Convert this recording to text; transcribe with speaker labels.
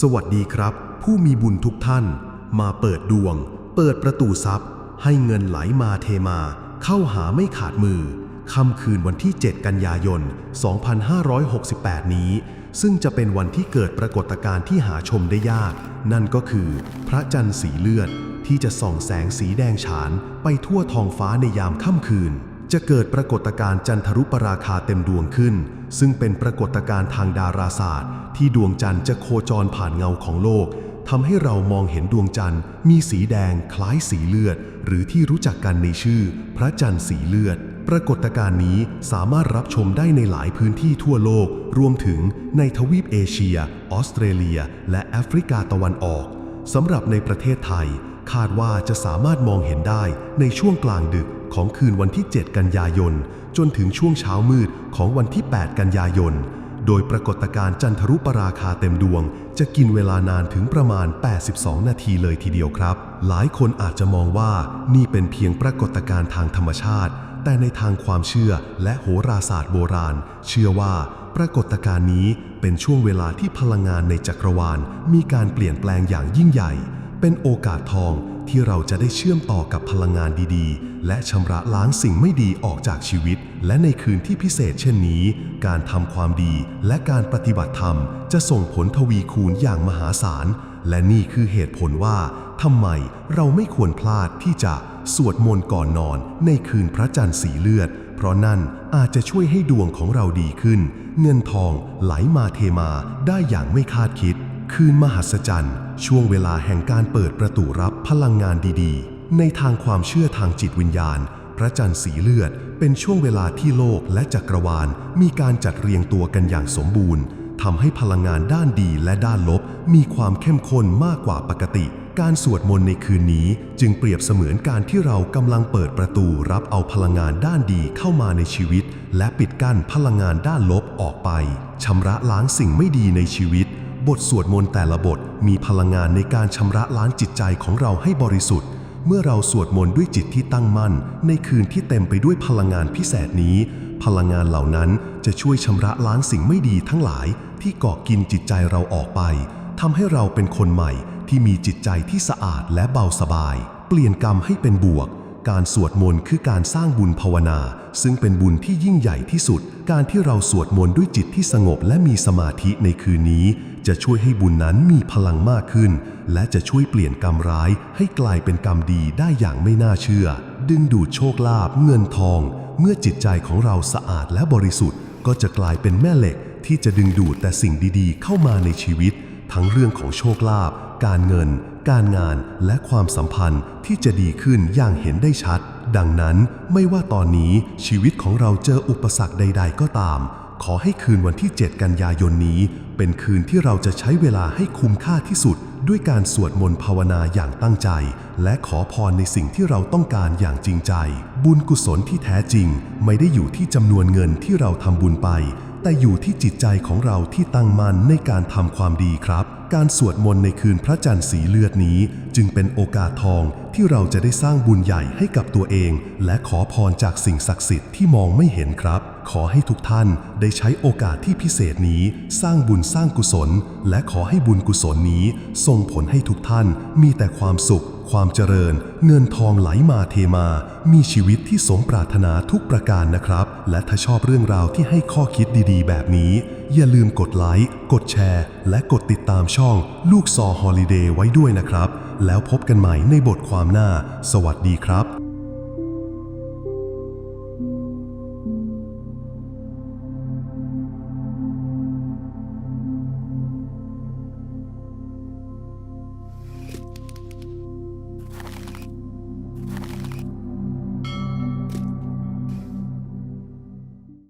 Speaker 1: สวัสดีครับ ผู้มีบุญทุกท่าน มาเปิดดวง เปิดประตูทรัพย์ ให้เงินไหลมาเทมา เข้าหาไม่ขาดมือค่ำคืนวันที่ 7 กันยายน 2568 นี้ ซึ่งจะเป็นวันที่เกิดปรากฏการณ์ที่หาชมได้ยาก นั่นก็คือ พระจันทร์สีเลือดที่จะส่องแสงสีแดงฉานไปทั่วท้องฟ้าในยามค่ำคืน จะเกิดปรากฏการณ์จันทรุปราคาเต็มดวงขึ้น ซึ่งเป็นปรากฏการณ์ทางดาราศาสตร์ ที่ดวงจันทร์จะโคจรผ่านเงาของโลกทำให้เรามองเห็นดวงจันทร์ มีสีแดงคล้ายสีเลือด หรือที่รู้จักกันในชื่อ พระจันทร์สีเลือด ปรากฏการณ์นี้สามารถรับชมได้ในหลายพื้นที่ทั่วโลก รวมถึงในทวีปเอเชีย ออสเตรเลีย และแอฟริกาตะวันออกสำหรับในประเทศไทย คาดว่าจะสามารถมองเห็นได้ในช่วงกลางดึก ของคืนวันที่ 7 กันยายน จนถึงช่วงเช้ามืดของวันที่ 8 กันยายน โดยปรากฏการณ์จันทรุปราคาเต็มดวง จะกินเวลานานถึงประมาณ 82 นาทีเลยทีเดียวครับ หลายคนอาจจะมองว่านี่เป็นเพียงปรากฏการณ์ทางธรรมชาติ แต่ในทางความเชื่อและโหราศาสตร์โบราณ เชื่อว่าปรากฏการณ์นี้เป็นช่วงเวลาที่พลังงานในจักรวาล มีการเปลี่ยนแปลงอย่างยิ่งใหญ่ เป็นโอกาสทองที่เราจะได้เชื่อมต่อกับพลังงานดีๆ และชำระล้างสิ่งไม่ดีออกจากชีวิต และในคืนที่พิเศษเช่นนี้ การทำความดีและการปฏิบัติธรรม จะส่งผลทวีคูณอย่างมหาศาล และนี่คือเหตุผลว่าทำไมเราไม่ควรพลาดที่จะสวดมนต์ก่อนนอนในคืนพระจันทร์สีเลือด เพราะนั่นอาจจะช่วยให้ดวงของเราดีขึ้น เงินทองไหลมาเทมาได้อย่างไม่คาดคิด คืนมหัศจรรย์ ช่วงเวลาแห่งการเปิดประตูรับพลังงานดีๆ ในทางความเชื่อทางจิตวิญญาณ พระจันทร์สีเลือด เป็นช่วงเวลาที่โลกและจักรวาล มีการจัดเรียงตัวกันอย่างสมบูรณ์ทำให้พลังงานด้านดีและด้านลบ มีความเข้มข้นมากกว่าปกติ การสวดมนต์ในคืนนี้จึงเปรียบเสมือนการที่เรากำลังเปิดประตูรับเอาพลังงานด้านดีเข้ามาในชีวิต และปิดกั้นพลังงานด้านลบออกไปชำระล้างสิ่งไม่ดีในชีวิต บทสวดมนต์แต่ละบทมีพลังงานในการชำระล้างจิตใจของเราให้บริสุทธิ์ เมื่อเราสวดมนต์ด้วยจิตที่ตั้งมั่น ในคืนที่เต็มไปด้วยพลังงานพิเศษนี้ พลังงานเหล่านั้นจะช่วยชำระล้างสิ่งไม่ดีทั้งหลาย ที่เกาะกินจิตใจเราออกไปทำให้เราเป็นคนใหม่ที่มีจิตใจที่สะอาดและเบาสบาย เปลี่ยนกรรมให้เป็นบวก การสวดมนต์คือการสร้างบุญภาวนา ซึ่งเป็นบุญที่ยิ่งใหญ่ที่สุด การที่เราสวดมนต์ด้วยจิตที่สงบและมีสมาธิในคืนนี้ จะช่วยให้บุญนั้นมีพลังมากขึ้น และจะช่วยเปลี่ยนกรรมร้ายให้กลายเป็นกรรมดีได้อย่างไม่น่าเชื่อ ดึงดูดโชคลาภเงินทอง เมื่อจิตใจของเราสะอาดและบริสุทธิ์ ก็จะกลายเป็นแม่เหล็กที่จะดึงดูดแต่สิ่งดีๆ เข้ามาในชีวิต ทั้งเรื่องของโชคลาภการเงิน การงานและความสัมพันธ์ที่จะดีขึ้นอย่างเห็นได้ชัด ดังนั้นไม่ว่าตอนนี้ชีวิตของเราเจออุปสรรคใด ๆ ก็ตาม ขอให้คืนวันที่ 7 กันยายนนี้ เป็นคืนที่เราจะใช้เวลาให้คุ้มค่าที่สุด ด้วยการสวดมนต์ภาวนาอย่างตั้งใจ และขอพรในสิ่งที่เราต้องการอย่างจริงใจ บุญกุศลที่แท้จริง ไม่ได้อยู่ที่จำนวนเงินที่เราทำบุญไป แต่อยู่ที่จิตใจของเราที่ตั้งมั่นในการทำความดีครับ การสวดมนต์ในคืนพระจันทร์สีเลือดนี้ จึงเป็นโอกาสทองที่เราจะได้สร้างบุญใหญ่ให้กับตัวเอง และขอพรจากสิ่งศักดิ์สิทธิ์ที่มองไม่เห็นครับ ขอให้ทุกท่านได้ใช้โอกาสที่พิเศษนี้ สร้างบุญสร้างกุศล และขอให้บุญกุศลนี้ส่งผลให้ทุกท่านมีแต่ความสุข ความเจริญ เงินทองไหลมาเทมา มีชีวิตที่สมปรารถนาทุกประการนะครับ และถ้าชอบเรื่องราวที่ให้ข้อคิดดีๆ แบบนี้ อย่าลืมกดไลค์กดแชร์ และกดติดตามช่องลูกซอฮอลิเดย์ไว้ด้วยนะครับ แล้วพบกันใหม่ในบทความหน้า สวัสดีครับ